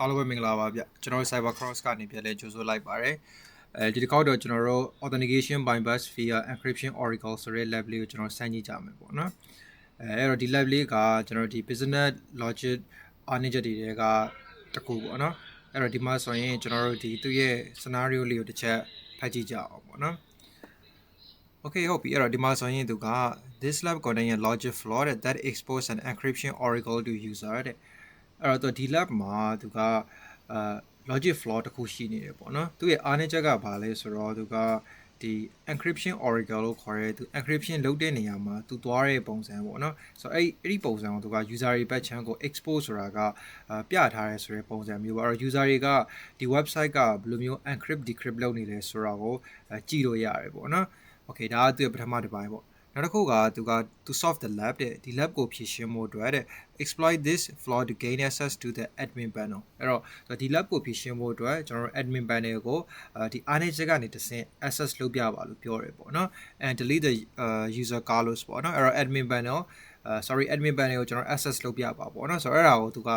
အားလုံးပဲမင်္ဂလာပါဗျကျွန်တော်တို့ Cyber Cross ကနေပြန်လဲကြိုဆိုလိုက်ပါတယ်အဲဒီတစ်ခေါက်တော့ကျွန်တော်တို့ authentication by bus via encryption oracle ဆိုတဲ့ lab လေးကိုကျွန်တော်စမ်းကြည့်ကြမယ်ပေါ့နော်အဲအဲ့တော့ဒီ lab လေးကကျွန်တော်ဒီ business logic အားနည်းချက်တွေကတစ်ခုပေါ့နော်အဲ့တော့ဒီမှာဆိုရင်ကျွန်တော်တို့ဒီသူ့ရဲ့ scenario လေးကိုတစ်ချက်ဖတ်ကြည့်ကြအောင်ပေါ့နော် Okay ဟုတ်ပြီအဲ့တော့ဒီမှာဆိုရင်သူက this lab contain a logic flaw that, that expose an encryption oracle to user တဲ့ အဲ့တော့ဒီ lab မှာသူကအာ logic flaw တစ်ခုရှိနေတယ်ပေါ့နော်သူရဲ့အားနည်းချက်ကဘာလဲဆိုတော့သူကဒီ encryption oracle လို့ခေါ်ရဲသူ encryption လုပ်တဲ့နေရာမှာသူသွားတဲ့ပုံစံပေါ့နော်ဆိုတော့အဲ့အဲ့ဒီပုံစံကိုသူက user တွေ batch channel ကို expose ဆိုတာကပြထားရဲဆိုတဲ့ပုံစံမျိုးပေါ့အဲ့တော့ user တွေကဒီ website ကဘယ်လိုမျိုး encrypt decrypt လုပ်နေလဲဆိုတာကိုကြည့်လို့ရတယ်ပေါ့နော် okay ဒါကသူ့ရဲ့ပထမတစ်ပိုင်းပေါ့ နောက်တစ်ခုကသူက to solve the lab တဲ့ဒီ lab ကိုဖြည့်ရှင်းဖို့အတွက်တဲ့ exploit this flaw to gain access to the admin panel အဲ့တော့ဒီ lab ကိုဖြည့်ရှင်းဖို့အတွက်ကျွန်တော်တို့ admin panel ကိုဒီ RNG ကနေတဆင့် access လုပ်ပြပါလို့ပြောတယ်ပေါ့နော် and delete the uh, user carlos ပေါ့နော်အဲ့တော့ admin panel uh, sorry admin panel ကိုကျွန်တော် access လုပ်ပြပါပေါ့နော်ဆိုတော့အဲ့ဒါကိုသူက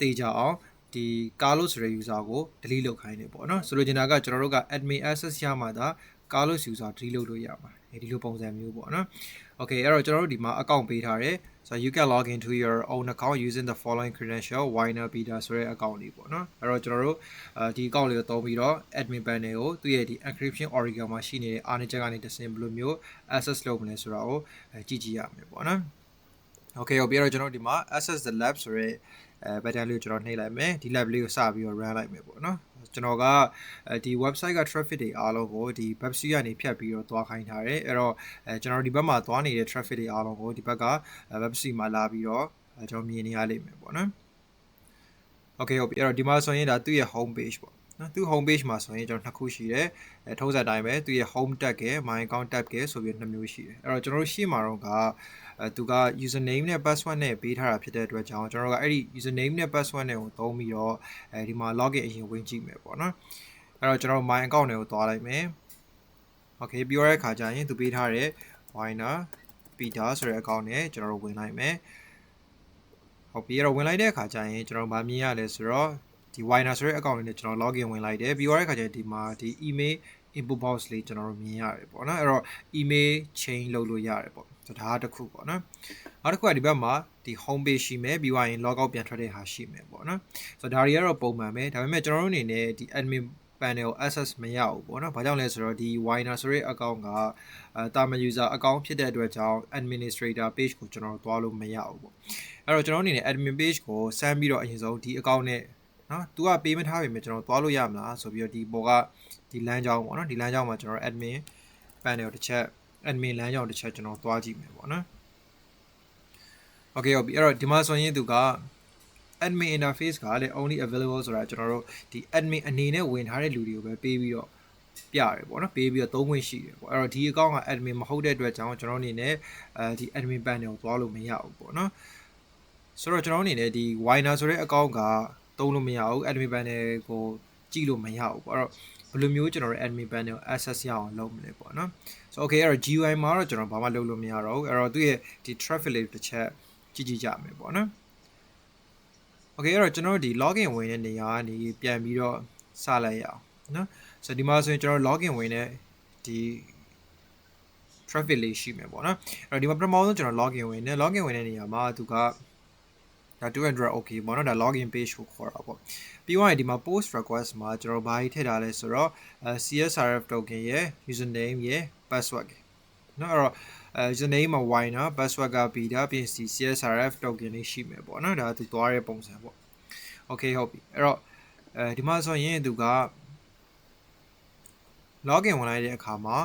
တေးကြအောင်ဒီ Carlos ဆိုတဲ့ user ကို delete လုပ်ခိုင်းနေပေါ့နော်ဆိုလိုချင်တာကကျွန်တော်တို့က admin access ရမှသာ Carlos user delete လုပ်လို့ရမှာ ဒီလိုပုံစံမျိုးပေါ့နော် Okay အဲ့တော့ကျွန်တော်တို့ဒီမှာ account ပေးထားတယ် so you can log into your own account using the following credential winer beta ဆိုတဲ့ account လေးပေါ့နော်အဲ့တော့ကျွန်တော်တို့အဲဒီ account လေးကိုသုံးပြီးတော့ admin panel ကိုသူ့ရဲ့ဒီ encryption oracle မှာရှိနေတဲ့အားနည်းချက်ကနေတဆင့်ဘယ်လိုမျိုး access လုပ်မလဲဆိုတာကိုကြည့်ကြည့်ရမယ်ပေါ့နော် Okay ဟုတ်ပြီအဲ့တော့ကျွန်တော်ဒီမှာ access the lab ဆိုရဲအဲ button လေးကိုကျွန်တော်နှိပ်လိုက်မယ်ဒီ lab လေးကိုစပြီးတော့ run လိုက်မယ်ပေါ့နော် ကျွန်တော်ကဒီ website က traffic တွေအားလုံးကိုဒီ website ကနေဖြတ်ပြီးတော့သွားခိုင်းထားတယ်အဲ့တော့အဲကျွန်တော်ဒီဘက်မှာသွားနေတဲ့ traffic တွေအားလုံးကိုဒီဘက်က website မှာလာပြီးတော့ကျွန်တော်မြင်နေရလိမ့်မယ်ပေါ့နော် Okay ဟုတ်ပြီအဲ့တော့ဒီမှာဆိုရင်ဒါသူ့ရဲ့ home page ပေါ့ နော်သူ home page မှာဆိုရင်ကျွန်တော်နှစ်ခုရှိတယ်အဲထုံးစံတိုင်းပဲသူရဲ့ home tag က my account tab ကဆိုပြီးနှစ်မျိုးရှိတယ်အဲ့တော့ကျွန်တော်တို့ရှေ့မှာတော့ကအဲသူက username နဲ့ password နဲ့ပေးထားတာဖြစ်တဲ့အတွက်ကြောင့်ကျွန်တော်တို့ကအဲ့ဒီ username နဲ့ password နဲ့ကိုသုံးပြီးတော့အဲဒီမှာ login အရင်ဝင်ကြည့်မယ်ပေါ့နော်အဲ့တော့ကျွန်တော် my account တွေကိုသွားလိုက်မယ် okay ပြီးရတဲ့ခါကျရင်သူပေးထားတဲ့ winer peter ဆိုတဲ့ account နဲ့ကျွန်တော်တို့ဝင်လိုက်မယ်ဟုတ်ပြီအဲ့တော့ဝင်လိုက်တဲ့အခါကျရင်ကျွန်တော်ဗာမြင်ရလဲဆိုတော့ ဒီ winer ဆိုတဲ့ account လေးနဲ့ကျွန်တော် login ဝင်လိုက်တယ်ပြီးရတဲ့အခါကျရင်ဒီမှာဒီ email input box လေးကျွန်တော်တို့မြင်ရတယ်ပေါ့နော်အဲ့တော့ email chain လုပ်လို့ရတယ်ပေါ့ဆိုဒါတစ်ခုပေါ့နော်နောက်တစ်ခုကဒီဘက်မှာဒီ home page ရှိမယ်ပြီးွားရင် log out ပြန်ထွက်တဲ့ဟာရှိမယ်ပေါ့နော်ဆိုတော့ဒါတွေကတော့ပုံမှန်ပဲဒါပေမဲ့ကျွန်တော်တို့အနေနဲ့ဒီ admin panel access မရဘူးပေါ့နော်။ဘာကြောင့်လဲဆိုတော့ဒီ Winer ဆိုတဲ့ account ကအဲတာမန် user account ဖြစ်တဲ့အတွက်ကြောင့် administrator page ကိုကျွန်တော်တို့သွားလို့မရဘူးပေါ့။အဲ့တော့ကျွန်တော်အနေနဲ့ admin page ကိုစမ်းပြီးတော့အရင်ဆုံးဒီ account နဲ့ နော် तू ကပေးမထားပေမဲ့ကျွန်တော်သွားလို့ရမလားဆိုပြီးတော့ဒီပေါ်ကဒီလမ်းကြောင်းပေါ့နော်ဒီလမ်းကြောင်းမှာကျွန်တော် admin panel တစ်ချက် admin လမ်းကြောင်းတစ်ချက်ကျွန်တော်သွားကြည့်မယ်ပေါ့နော် Okay ဟုတ်ပြီအဲ့တော့ဒီမှာဆိုရင်သူက admin interface ကလည်း only available ဆိုတာကျွန်တော်တို့ဒီ admin အနေနဲ့ဝင်ထားတဲ့လူတွေကိုပဲပေးပြီးတော့ပြရတယ်ပေါ့နော်ပေးပြီးတော့သုံးခွင့်ရှိတယ်ပေါ့အဲ့တော့ဒီ account က admin မဟုတ်တဲ့အတွက်ကြောင့်ကျွန်တော်အနေနဲ့အဲဒီ admin panel ကိုသွားလို့မရဘူးပေါ့နော်ဆိုတော့ကျွန်တော်အနေနဲ့ဒီ winer ဆိုတဲ့ account က သုံးလို့မရဘူး admin panel ကိုကြည့်လို့မရဘူးပေါ့အဲ့တော့ဘယ်လိုမျိုးကျွန်တော်တို့ admin panel access ရအောင်လုပ်မလဲပေါ့နော်ဆိုတော့ okay အဲ့တော့ GUI မှာတော့ကျွန်တော်ဘာမှလုပ်လို့မရတော့ဘူးအဲ့တော့သူ့ရဲ့ဒီ traffic လေးတစ်ချက်ကြည့်ကြည့်ကြမယ်ပေါ့နော် Okay အဲ့တော့ကျွန်တော်တို့ဒီ login ဝင်တဲ့နေရာကနေပြန်ပြီးတော့စလိုက်ရအောင်နော်ဆိုတော့ဒီမှာဆိုရင်ကျွန်တော် login ဝင်တဲ့ဒီ traffic လေးရှိမယ်ပေါ့နော်အဲ့တော့ဒီမှာပထမဆုံးကျွန်တော် login ဝင်တယ် login ဝင်တဲ့နေရာမှာသူက ဒါ200 okay ပေါ့နော်ဒါ login page ကိုခေါ်တာပေါ့ပြီးသွားရင်ဒီမှာ post request မှာကျွန်တော်ဘာကြီးထည့်ထားလဲဆိုတော့ CSRF token ရဲ့ username ရဲ့ password နော်အဲ့တော့အဲ username မှာ winer password က beta ပြင်စီ CSRF token လေးရှိမယ်ပေါ့နော်ဒါသူသွားတဲ့ပုံစံပေါ့ okay ဟုတ်ပြီအဲ့တော့အဲဒီမှာဆိုရင်သူက login ဝင်လိုက်တဲ့အခါမှာ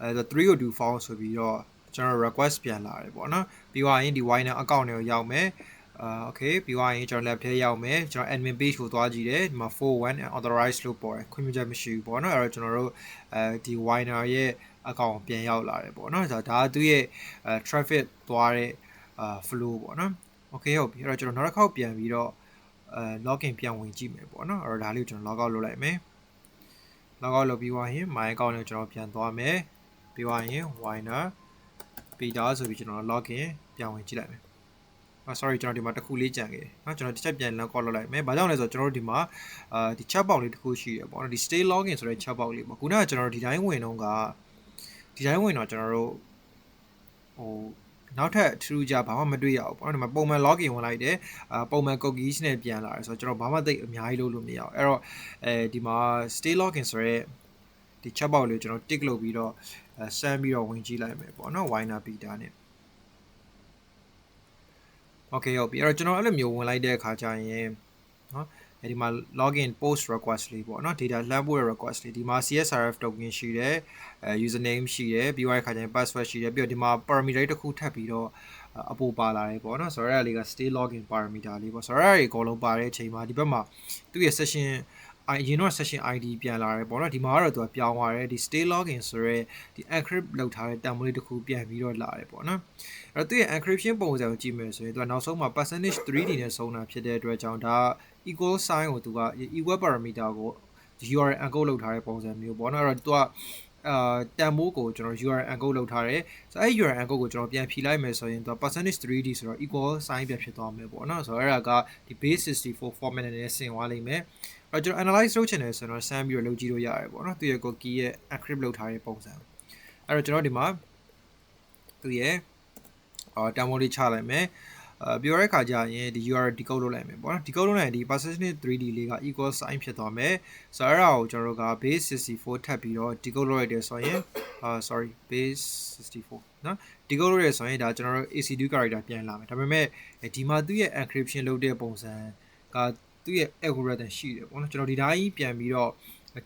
အဲ3 to do form ဆိုပြီးတော့ကျွန်တော် request ပြန်လာတယ်ပေါ့နော်ပြီးသွားရင်ဒီ winer account တွေကိုရောက်မယ် အာ okay ပြီးသွားရင်ကျွန်တော် lab ထဲရောက်မယ်ကျွန်တော် admin page ကိုသွားကြည့်တယ်ဒီမှာ41 authorize လို့ပေါ်တယ်ခွင့်ပြုချက်မရှိဘူးပေါ့နော်အဲ့တော့ကျွန်တော်တို့အဲဒီ winer ရဲ့ account ပြန်ရောက်လာတယ်ပေါ့နော်ဒါဒါသူ့ရဲ့အဲ traffic သွားတဲ့အာ flow ပေါ့နော် okay ဟုတ်ပြီအဲ့တော့ကျွန်တော်နောက်တစ်ခေါက်ပြန်ပြီးတော့အဲ login ပြန်ဝင်ကြည့်မယ်ပေါ့နော်အဲ့တော့ဒါလေးကိုကျွန်တော် log out လုပ်လိုက်မယ် log out လုပ်ပြီးသွားရင် my account နဲ့ကျွန်တော်ပြန်သွားမယ်ပြီးသွားရင် winer beta ဆိုပြီးကျွန်တော် login ပြန်ဝင်ကြည့်လိုက်မယ် အာ sorry ကျွန်တော်ဒီမှာတစ်ခုလေးကြံခဲ့เนาะကျွန်တော်တစ်ချက်ပြန်လမ်း call လုပ်လိုက်မယ်။ဘာကြောင့်လဲဆိုတော့ကျွန်တော်တို့ဒီမှာအာဒီ chat box လေးတစ်ခုရှိရပေါ့เนาะဒီ stay login ဆိုတဲ့ chat box လေးပေါ့ခုနကကျွန်တော်တို့ဒီတိုင်းဝင်တော့ကဒီတိုင်းဝင်တော့ကျွန်တော်တို့ဟိုနောက်ထပ်ထူးကြဘာမှမတွေ့ရဘူးပေါ့နော်ဒီမှာပုံမှန် login ဝင်လိုက်တယ်အာပုံမှန် cookies နဲ့ပြန်လာတယ်ဆိုတော့ကျွန်တော်ဘာမှသိအများကြီးလုပ်လို့မရအောင်အဲ့တော့အဲဒီမှာ stay login ဆိုရဲဒီ chat box လေးကိုကျွန်တော် tick လုပ်ပြီးတော့အဲဆမ်းပြီးတော့ဝင်ကြည့်လိုက်မယ်ပေါ့နော် winer beta နဲ့ okay ဟုတ်ပြီအဲ့တော့ကျွန်တော်အဲ့လိုမျိုးဝင်လိုက်တဲ့အခါကျရင်နော်အဲဒီမှာ login post request လေးပေါ့နော် data လှမ်းပို့တဲ့ request လေးဒီမှာ CSRF token ရှိတယ်အဲ username ရှိတယ်ပြီးသွားတဲ့အခါကျရင် password ရှိတယ်ပြီးတော့ဒီမှာ parameter တစ်ခုထပ်ပြီးတော့အပိုပါလာတယ်ပေါ့နော်ဆိုတော့အဲ့ဒါလေးက stay login parameter လေးပေါ့ဆိုတော့အဲ့ဒီအကုန်လုံးပါတဲ့အချိန်မှာဒီဘက်မှာသူ့ရဲ့ session အရင်တော့ session ID ပြန်လာတယ်ပေါ့နော်ဒီမှာကတော့သူကပြောင်းသွားတယ်ဒီ stay login ဆိုရဲဒီ encrypt လုပ်ထားတဲ့တန်ဖိုးလေးတစ်ခုပြန်ပြီးတော့လာတယ်ပေါ့နော်အဲ့တော့သူ့ရဲ့ encryption ပုံစံကိုကြည့်မယ်ဆိုရင်သူကနောက်ဆုံးမှာ percentage 3D နဲ့ဆုံးတာဖြစ်တဲ့အတွက်ကြောင့်ဒါ equal sign ကိုသူက equal parameter ကို URL encode လုပ်ထားတဲ့ပုံစံမျိုးပေါ့နော်အဲ့တော့သူကအာတန်ဖိုးကိုကျွန်တော် URL encode လုပ်ထားတယ်ဆိုတော့အဲ့ URL encode ကိုကျွန်တော်ပြန်ဖြီလိုက်မယ်ဆိုရင်သူ percentage 3D ဆိုတော့ equal sign ပြန်ဖြစ်သွားမယ်ပေါ့နော်ဆိုတော့အဲ့ဒါကဒီ base 64 format နဲ့ဆင်သွားလိမ့်မယ် အဲ့ကျွန်တော် analyze လုပ်ချင်တယ်ဆိုတော့ဆမ်းပြီးတော့လုပ်ကြည့်လို့ရတယ်ပေါ့နော်သူရဲ့ cookie ရဲ့ encrypt လုပ်ထားတဲ့ပုံစံအဲ့တော့ကျွန်တော်ဒီမှာသူရဲ့အာတန်ဖိုးလေးချလိုက်မယ်အာပြောရတဲ့ခါကျရင်ဒီ URL decode လုပ်လိုက်မယ်ပေါ့နော် decode လုပ်လိုက်ရင်ဒီ percentage 3D လေးက equal sign ဖြစ်သွားမယ်ဆိုတော့အဲ့ဒါကိုကျွန်တော်တို့က base 64ထပ်ပြီးတော့ decode လုပ်လိုက်တယ်ဆိုရင်အာ sorry base 64နော် decode လုပ်ရဆိုရင်ဒါကျွန်တော်တို့ AC2 character ပြန်လာမယ်ဒါပေမဲ့ဒီမှာသူ့ရဲ့ encryption လုပ်တဲ့ပုံစံက သူ့ရဲ့ algorithm ရှိတယ်ပေါ့နော်ကျွန်တော်ဒီတိုင်းပြန်ပြီးတော့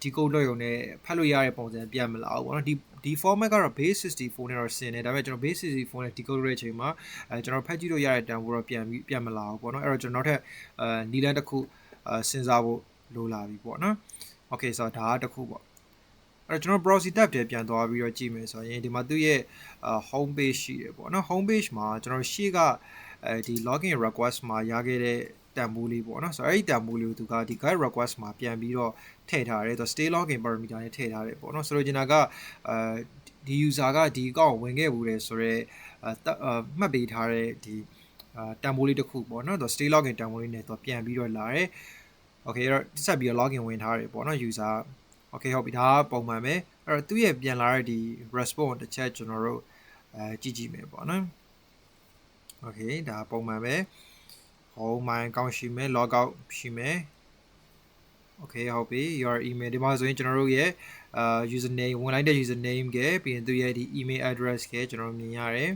decode လုပ်ရုံနဲ့ဖတ်လို့ရတဲ့ပုံစံပြန်မလာဘူးပေါ့နော်ဒီဒီ format ကတော့ base 64နဲ့တော့ဆင်တယ်ဒါပေမဲ့ကျွန်တော် base 64နဲ့ decode လုပ်တဲ့အချိန်မှာအဲကျွန်တော်ဖတ်ကြည့်လို့ရတဲ့တန်ဖိုးတော့ပြန်ပြီးပြန်မလာဘူးပေါ့နော်အဲ့တော့ကျွန်တော်နောက်ထပ်အဲနီလန်တစ်ခုအဲစဉ်းစားဖို့လိုလာပြီပေါ့နော် okay ဆိုတော့ဒါကတစ်ခုပေါ့အဲ့တော့ကျွန်တော် browser tab ထဲပြန်သွားပြီးတော့ကြည့်မယ်ဆိုရင်ဒီမှာသူ့ရဲ့ home page ရှိတယ်ပေါ့နော် home page မှာကျွန်တော်ရှေ့ကအဲဒီ login request မှာရခဲ့တဲ့ တန်ဖိုးလေးပေါ့နော်ဆိုတော့အဲ့ဒီတန်ဖိုးလေးကိုသူကဒီ guide request မှာပြန်ပြီးတော့ထည့်ထားတယ်သူ stay login parameter နဲ့ထည့်ထားတယ်ပေါ့နော်ဆိုတော့ကျွန်တော်ကအဲဒီ user ကဒီ account ဝင်ခဲ့ဘူးလေဆိုတော့အဲမှတ်ပေးထားတဲ့ဒီအာတန်ဖိုးလေးတစ်ခုပေါ့နော်သူ stay login တန်ဖိုးလေးနဲ့သူပြန်ပြီးတော့လာတယ် okay အဲ့တော့ဆက်ပြီးတော့ login ဝင်ထားတယ်ပေါ့နော် user okay ဟုတ်ပြီဒါကပုံမှန်ပဲအဲ့တော့သူ့ရဲ့ပြန်လာတဲ့ဒီ response တစ်ချက်ကျွန်တော်တို့အဲကြည့်ကြည့်မယ်ပေါ့နော် okay ဒါပုံမှန်ပဲ home my account ရှိမယ် log out ရှိမယ် okay ဟုတ်ပြီ your email ဒီမှာဆိုရင်ကျွန်တော်တို့ရဲ့အာ username ဝင်လိုက်တဲ့ username ကပြီးရင်သူရဲ့ဒီ email address ကကျွန်တော်မြင်ရတယ်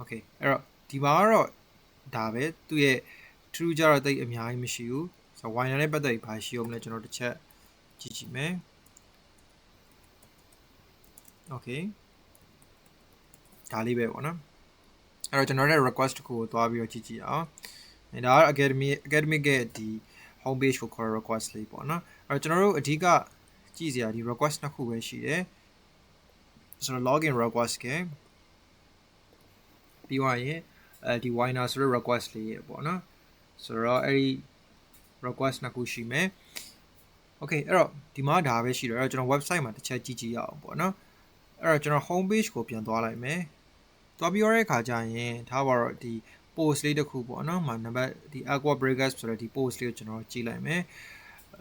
okay အဲ့တော့ဒီမှာကတော့ဒါပဲသူရဲ့ true ကြတော့တိတ်အများကြီးမရှိဘူးဆိုတော့ winer နဲ့ပတ်သက်ပြီးဘာရှိအောင်လဲကျွန်တော်တစ်ချက်ကြည့်ကြည့်မယ် okay ဒါလေးပဲပေါ့နော် အဲ့တော့ကျွန်တော်ရဲ့ request တစ်ခုကိုသွားပြီးတော့ကြည့်ကြည့်အောင်အဲဒါက academy academic ရဲ့ဒီ home page ကိုခေါ် request လေးပေါ့နော်အဲ့တော့ကျွန်တော်တို့အဓိကကြည့်စရာဒီ request နှစ်ခုပဲရှိတယ်ဆိုတော့ login request ကပြီးသွားရင်အဲဒီ winer ဆိုတဲ့ request လေးရပေါ့နော်ဆိုတော့အဲ့ဒီ request နှစ်ခုရှိမယ် okay အဲ့တော့ဒီမှာဒါပဲရှိတော့အဲ့တော့ကျွန်တော် website မှာတစ်ချက်ကြည့်ကြည့်ရအောင်ပေါ့နော်အဲ့တော့ကျွန်တော် home page ကိုပြန်သွားလိုက်မယ် သွားပြီးရတဲ့အခါကျရင်ထားပါတော့ဒီ post လေးတစ်ခုပေါ့နော်မှာနံပါတ်ဒီ aqua breakers ဆိုတဲ့ဒီ post လေးကိုကျွန်တော်ကြည့်လိုက်မယ်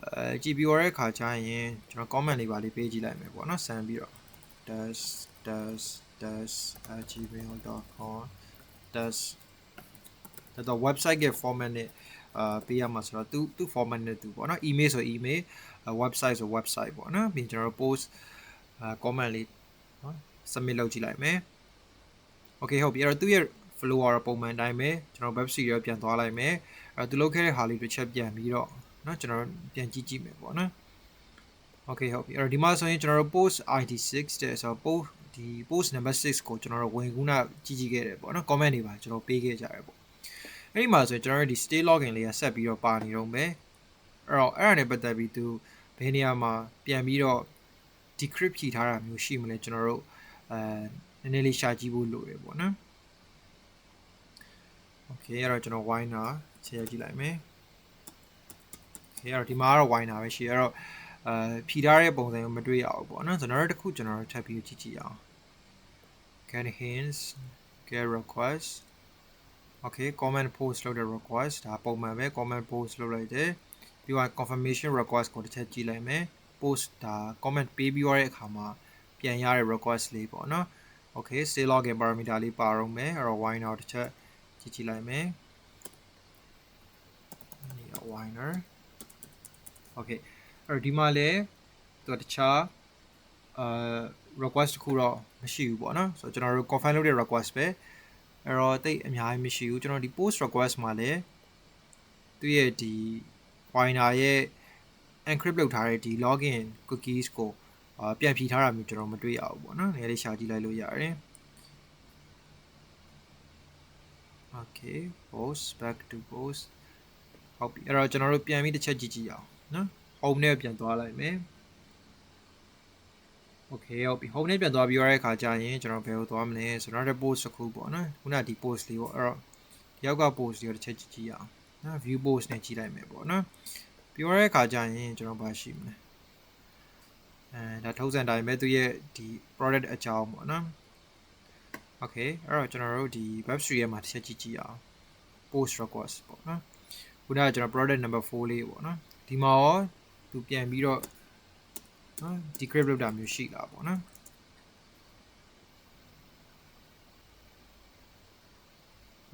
အဲကြည့်ပြီးရတဲ့အခါကျရင်ကျွန်တော် comment လေးပါလေးပေးကြည့်လိုက်မယ်ပေါ့နော်ဆန်ပြီးတော့ dash dash dash gmail.com dash ဒါတော့ website ရဲ့ format နဲ့အာပေးရမှာဆိုတော့သူသူ format နဲ့သူပေါ့နော် email ဆို email website ဆို website ပေါ့နော်ပြီးကျွန်တော် post အာ comment လေးနော် submit လုပ်ကြည့်လိုက်မယ် okay ဟုတ်ပြီအဲ့တော့သူရဲ့ flow ကတော့ပုံမှန်တိုင်းပဲကျွန်တော် web series ရောပြန်သွားလိုက်မယ်အဲ့တော့သူလုပ်ခဲ့တဲ့ဟာလေးတစ်ချက်ပြန်ပြီးတော့เนาะကျွန်တော်ပြန်ကြည့်ကြည့်မယ်ပေါ့နော် okay ဟုတ်ပြီအဲ့တော့ဒီမှာဆိုရင်ကျွန်တော်တို့ post id 6တဲ့ဆိုတော့ post ဒီ post number 6ကိုကျွန်တော်တို့ဝင်ကူးနာကြည့်ကြည့်ခဲ့တယ်ပေါ့နော် comment တွေပါကျွန်တော်ပေးခဲ့ကြတယ်ပေါ့အဲ့ဒီမှာဆိုရင်ကျွန်တော်တို့ဒီ stay login လေးကဆက်ပြီးတော့ပါနေတော့မယ်အဲ့တော့အဲ့ဒါနဲ့ပတ်သက်ပြီးသူဘယ်နေရာမှာပြန်ပြီးတော့ decrypt ဖြီထားတာမျိုးရှိမလဲကျွန်တော်တို့အဲ နည်းနည်းလေးရှာကြည့်ဖို့လိုတယ်ပေါ့နော် okay အဲ့တော့ကျွန်တော် winer ခြေရကြည့်လိုက်မယ် okay အဲ့တော့ဒီမှာကတော့ winer ပဲရှိအဲ့တော့အဲဖြီထားတဲ့ပုံစံကိုမတွေ့ရဘူးပေါ့နော်ကျွန်တော်တို့တစ်ခုကျွန်တော်တို့ထပ်ပြီးကြည့်ကြည့်အောင် get hints get request okay comment post လုပ်တဲ့ request ဒါပုံမှန်ပဲ comment post လုပ်လိုက်တယ်ပြီးတော့ confirmation request ကိုတစ်ချက်ကြည့်လိုက်မယ် post ဒါ comment ပေးပြီးရတဲ့အခါမှာပြန်ရတဲ့ request လေးပေါ့နော် okay stay login parameter လေးပါတော့မယ်အဲ့တော့ why now တစ်ချက်ကြည့်ကြည့်လိုက်မယ်ဒီ winer okay အဲ့တော့ဒီမှာလဲသူတခြားအာ request တခုတော့မရှိဘူးပေါ့နော်ဆိုတော့ကျွန်တော်တို့ confirm လုပ်တဲ့ request ပဲအဲ့တော့တိတ်အများကြီးမရှိဘူးကျွန်တော်ဒီ post request မှာလည်းသူ့ရဲ့ဒီ winer ရဲ့ encrypt လုပ်ထားတဲ့ဒီ login cookies ကို အာပြန်ဖြီထားတာမျိုးကျွန်တော်မတွေ့ရဘူးပေါ့နော်။နေရာလေးရှာကြည့်လိုက်လို့ရတယ်။ Okay post back to post ဟုတ်ပြီအဲ့တော့ကျွန်တော်တို့ပြန်ပြီးတစ်ချက်ကြည့်ကြည့်အောင်နော် home နဲ့ပြန်သွားလိုက်မယ် Okay ဟုတ်ပြီ home နဲ့ပြန်သွားပြီးရတဲ့အခါကျရင်ကျွန်တော်ဘယ်ကိုသွားမလဲဆိုတော့ post တစ်ခုပေါ့နော်ခုနဒီ post လေးပေါ့အဲ့တော့ဒီယောက်က post လေးကိုတစ်ချက်ကြည့်ကြည့်အောင်နော် view post နဲ့ကြည့်လိုက်မယ်ပေါ့နော်ပြီးရတဲ့အခါကျရင်ကျွန်တော်ဘာရှိမလဲ အဲဒါထုံးစံတိုင်းပဲသူရဲ့ဒီ product အကြောင်းပေါ့နော် Okay အဲ့တော့ကျွန်တော်တို့ဒီ web3 ရဲ့မှာတစ်ချက်ကြည့်ကြည့်အောင် post request ပေါ့နော်ခုနကကျွန်တော် product number 4လေးပေါ့နော်ဒီမှာရောသူပြန်ပြီးတော့နော် decrypt လုပ်တာမျိုးရှိလာပေါ့နော်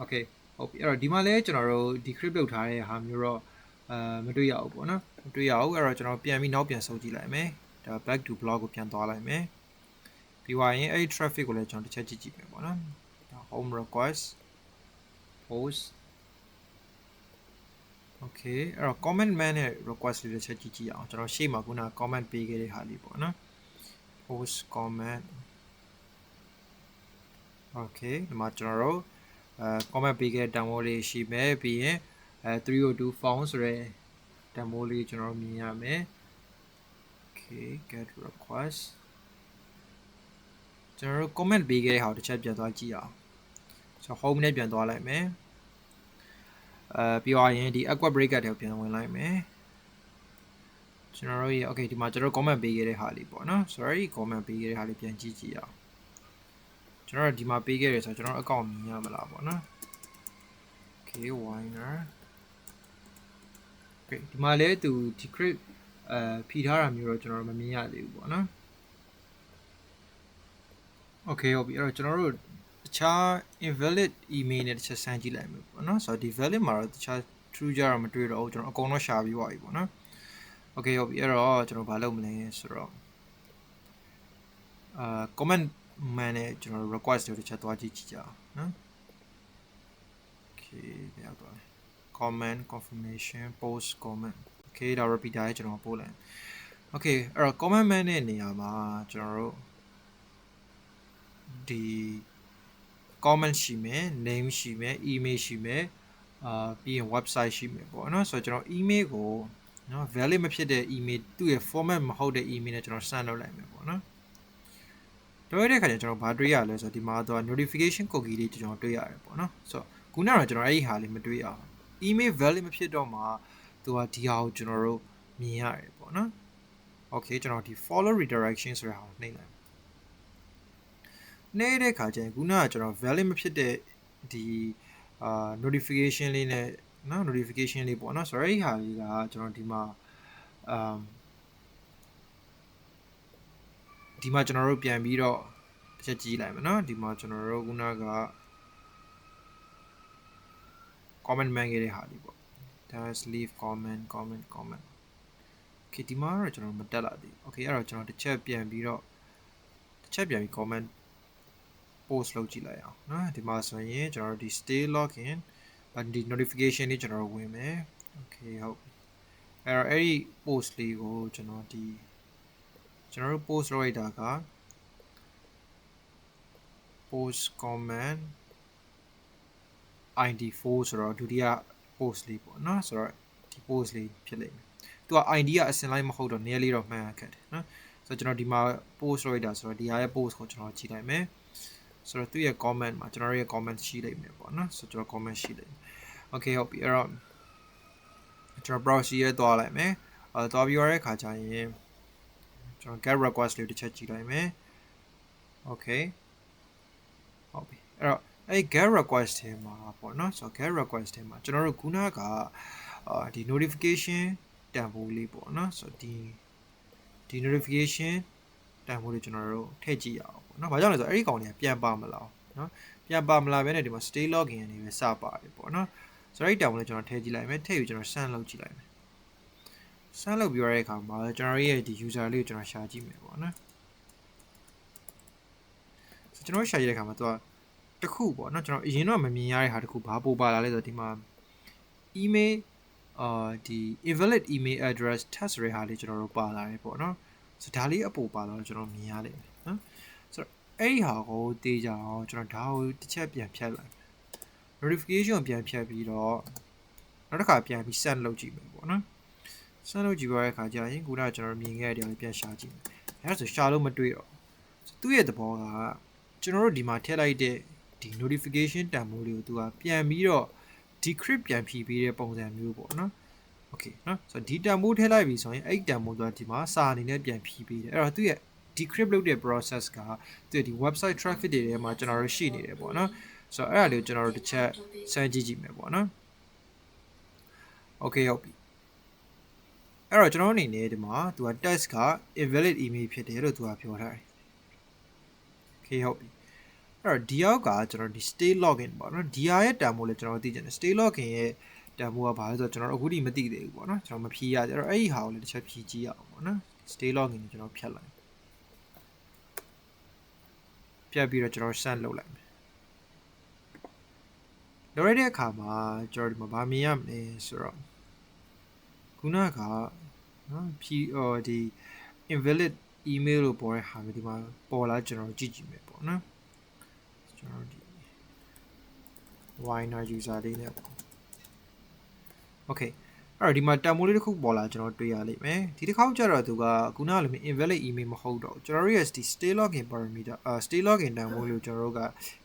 Okay ဟုတ်ပြီအဲ့တော့ဒီမှာလည်းကျွန်တော်တို့ decrypt လုပ်ထားတဲ့ဟာမျိုးတော့အာမတွေ့ရဘူးပေါ့နော်မတွေ့ရဘူးအဲ့တော့ကျွန်တော်ပြန်ပြီးနောက်ပြန်စုပ်ကြည့်လိုက်မယ် ဒါ back to blog ကိုပြန်သွားလိုက်မယ်ပြီးသွားရင်အဲ့ဒီ traffic ကိုလည်းကျွန်တော်တစ်ချက်ကြည့်ကြည့်မယ်ပေါ့နော်ဒါ home request post okay အဲ့တော့ comment man နဲ့ request လေးတစ်ချက်ကြည့်ကြည့်အောင်ကျွန်တော်ရှေ့မှာခုန comment ပေးခဲ့တဲ့ဟာလေးပေါ့နော် post comment okay ဒီမှာကျွန်တော်တို့အဲ comment ပေးခဲ့တဲ့ demo လေးရှိမယ်ပြီးရင်အဲ302 phone ဆိုရဲ demo လေးကျွန်တော်မြင်ရမယ် okay get request ကျွန်တော်တို့ comment ပေးခဲ့တဲ့ဟာကိုတစ်ချက်ပြန်သွားကြည့်အောင်ကျွန်တော် home နဲ့ပြန်သွားလိုက်မယ်အဲပြီးတော့ရင်ဒီ aqua breaker တွေကိုပြန်ဝင်လိုက်မယ်ကျွန်တော်တို့ရေ okay ဒီမှာကျွန်တော် comment ပေးခဲ့တဲ့ဟာလေးပေါ့နော် sorry comment ပေးခဲ့တဲ့ဟာလေးပြန်ကြည့်ကြည့်အောင်ကျွန်တော်ဒီမှာပေးခဲ့တယ်ဆိုတော့ကျွန်တော် account မြင်ရမလားပေါ့နော် okay winer okay ဒီမှာလဲသူ decrypt အဲဖြီထားတာမျိုးတော့ကျွန်တော်မမြင်ရသေးဘူးပေါ့နော် okay ဟုတ်ပြီအဲ့တော့ကျွန်တော်တို့တခြား invalid email နဲ့တစ်ချက်စမ်းကြည့်လိုက်မယ်ပေါ့နော်ဆိုတော့ဒီ valid မှာတော့တခြား true ကြတော့မတွေ့တော့ဘူးကျွန်တော်အကုန်လုံးရှာပြီးသွားပြီပေါ့နော် okay ဟုတ်ပြီအဲ့တော့ကျွန်တော်ဘာလုပ်မလဲဆိုတော့အာ comment man နဲ့ကျွန်တော် request တွေတစ်ချက်သွားကြည့်ကြည့်ကြအောင်နော် okay ဘယ်ရောက်သွားလဲ comment confirmation post comment okay ဒါ repeater ရဲ့ကျွန်တော်ပို့လိုက် okay အဲ့တော့ comment man ရဲ့နေရာမှာကျွန်တော်တို့ဒီ comment ရှိမယ် name ရှိမယ် email ရှိမယ်အာပြီးရင် website ရှိမယ်ပေါ့နော်ဆိုတော့ကျွန်တော် email ကိုနော် valid မဖြစ်တဲ့ email သူ့ရဲ့ format မဟုတ်တဲ့ email နဲ့ကျွန်တော် send လုပ်လိုက်မယ်ပေါ့နော်တွေ့တဲ့ခါကျကျွန်တော်ဘာတွေ့ရလဲဆိုတော့ဒီမှာတော့ notification cookie လေးကျွန်တော်တွေ့ရတယ်ပေါ့နော်ဆိုတော့ခုနကတော့ကျွန်တော်အဲ့ဒီဟာလေးမတွေ့ရအောင် email valid မဖြစ်တော့မှ သူကဒီဟာကိုကျွန်တော်တို့မြင်ရတယ်ပေါ့နော် okay ကျွန်တော်ဒီ follow redirection ဆိုတဲ့ဟာကိုနှိပ်လိုက်နေတဲ့ခါကျရင်ခုနကကျွန်တော် valid မဖြစ်တဲ့ဒီအာ notification လေးနဲ့နော် notification လေးပေါ့နော်ဆိုတော့အဲ့ဒီဟာလေးကကျွန်တော်ဒီမှာအမ်ဒီမှာကျွန်တော်တို့ပြန်ပြီးတော့တစ်ချက်ကြည့်လိုက်မယ်နော်ဒီမှာကျွန်တော်တို့ခုနက comment man ခဲ့တဲ့ဟာလေးပေါ့ dash leave comment comment comment okay ဒီမှာတော့ကျွန်တော်မတက်လာသေးဘူး okay အဲ့တော့ကျွန်တော်တစ်ချက်ပြန်ပြီးတော့တစ်ချက်ပြန်ပြီး comment post လုပ်ကြည့်လိုက်အောင်နော်ဒီမှာဆိုရင်ကျွန်တော်တို့ဒီ stay login ဒီ notification လေးကျွန်တော်တို့ဝင်မယ် okay ဟုတ်အဲ့တော့အဲ့ဒီ post လေးကိုကျွန်တော်ဒီကျွန်တော်တို့ post လုပ်လိုက်တာက post comment id4 ဆိုတော့ဒုတိယ post လေးပေါ့နော်ဆိုတော့ဒီ post လေးဖြစ်လိမ့်မယ်သူက id ကအစင်လိုက်မဟုတ်တော့နည်းလေးတော့မှန်ခက်တယ်နော်ဆိုတော့ကျွန်တော်ဒီမှာ post လုပ်လိုက်တာဆိုတော့ဒီဟာရဲ့ post ကိုကျွန်တော်ကြည့်လိုက်မယ်ဆိုတော့သူ့ရဲ့ comment မှာကျွန်တော်ရဲ့ comment ရှိလိမ့်မယ်ပေါ့နော်ဆိုတော့ကျွန်တော် comment ရှိလိမ့်မယ် okay ဟုတ်ပြီအဲ့တော့ကျွန်တော် browser ရဲသွားလိုက်မယ်အဲသွားပြီးရတဲ့ခါကျရင်ကျွန်တော် get request လေးတစ်ချက်ကြည့်လိုက်မယ် okay ဟုတ်ပြီအဲ့တော့ အဲ့ get request ထဲမှာပေါ့နော်ဆိုတော့ get request ထဲမှာကျွန်တော်တို့ခုနကအာဒီ notification တန်ဖိုးလေးပေါ့နော်ဆိုတော့ဒီဒီ notification တန်ဖိုးလေးကျွန်တော်တို့ထည့်ကြည့်ရအောင်ပေါ့နော်။ဘာကြောင့်လဲဆိုတော့အဲ့ဒီကောင်တွေကပြန်ပါမလားနော်။ပြန်ပါမလားပဲနဲ့ဒီမှာ stay login အနေနဲ့စပါတယ်ပေါ့နော်။ဆိုတော့အဲ့ဒီတန်ဖိုးလေးကျွန်တော်ထည့်ကြည့်လိုက်မယ်။ထည့်ယူကျွန်တော် send လုပ်ကြည့်လိုက်မယ်။ send လုပ်ပြီးရတဲ့အခါမှာကျွန်တော်ရဲ့ဒီ user လေးကိုကျွန်တော်ရှာကြည့်မယ်ပေါ့နော်။ဆိုကျွန်တော်ရှာကြည့်တဲ့အခါမှာသူက တခုပေါ့နော်ကျွန်တော်အရင်တော့မမြင်ရတဲ့ဟာတခုဘာပို့ပါလာလဲဆိုတော့ဒီမှာ email အာဒီ invalid email address test ရဟာလေးကျွန်တော်တို့ပါလာတယ်ပေါ့နော်ဆိုဒါလေးအပူပါလာတော့ကျွန်တော်မြင်ရလိမ့်မယ်နော်ဆိုတော့အဲ့ဒီဟာကိုတေးကြအောင်ကျွန်တော်ဒါကိုတစ်ချက်ပြန်ဖြတ်လိုက် notification ကိုပြန်ဖြတ်ပြီးတော့နောက်တစ်ခါပြန်ပြီး send လုပ်ကြည့်မယ်ပေါ့နော် send လုပ်ကြည့်ပါတဲ့အခါကျရင်ခုနကကျွန်တော်မြင်ခဲ့တဲ့တရားလေးပြန်ရှာကြည့်မယ်အဲဒါဆိုရှာလို့မတွေ့တော့သူ့ရဲ့သဘောကကျွန်တော်တို့ဒီမှာထည့်လိုက်တဲ့ ဒီ notification တန်ဖိုးလေးကိုသူကပြန်ပြီးတော့ decrypt ပြန်ဖြည့်ပေးတဲ့ပုံစံမျိုးပေါ့နော် okay နော်ဆိုတော့ဒီတန်ဖိုးထည့်လိုက်ပြီဆိုရင်အဲ့တန်ဖိုးဆိုတာဒီမှာစာအနေနဲ့ပြန်ဖြည့်ပေးတယ်အဲ့တော့သူရဲ့ decrypt လုပ်တဲ့ process ကသူရဲ့ဒီ website traffic တွေထဲမှာကျွန်တော်တို့ရှိနေတယ်ပေါ့နော်ဆိုတော့အဲ့ဒါလေးကိုကျွန်တော်တို့တစ်ချက်စမ်းကြည့်ကြည့်မယ်ပေါ့နော် okay ဟုတ်ပြီအဲ့တော့ကျွန်တော်အနေနဲ့ဒီမှာသူက test က invalid email ဖြစ်တယ်လို့သူကပြောထားတယ် okay ဟုတ်ပြီ အဲ့တော့ဒီအောက်ကကျွန်တော်ဒီ stay login ပေါ့နော်ဒီဟာရဲ့တန်ဖိုးလည်းကျွန်တော်သိချင်တယ် stay login ရဲ့တန်ဖိုးကဘာလဲဆိုတော့ကျွန်တော်အခုထိမသိသေးဘူးပေါ့နော်ကျွန်တော်မဖြည့်ရကြအဲ့တော့အဲ့ဒီဟာကိုလည်းတစ်ချက်ဖြည့်ကြည့်ရအောင်ပေါ့နော် stay login ကိုကျွန်တော်ဖြတ်လိုက်ဖြတ်ပြီးတော့ကျွန်တော် send လုပ်လိုက်မယ်လုပ်ရတဲ့အခါမှာကျွန်တော်ဒီမှာဗာမြင်ရမလဲဆိုတော့ခုနကနော်ဖြည့်အော်ဒီ invalid email လို့ပေါ်တဲ့ဟာမျိုးဒီမှာပေါ်လာကျွန်တော်ကြည့်ကြည့်မယ်ပေါ့နော် ကျွန်တော်ဒီ winer user လေးနဲ့ပေါ့ okay အဲ့တော့ဒီမှာတန်မိုးလေးတစ်ခုပေါ်လာကျွန်တော်တွေ့ရလိမ့်မယ်ဒီတစ်ခေါက်ကျတော့သူကခုနကလိုမျိုး invalid email မဟုတ်တော့ကျွန်တော်တို့ရဲ့ဒီ stay login parameter အာ stay login တန်မိုးလေးကိုကျွန်တော်တို့က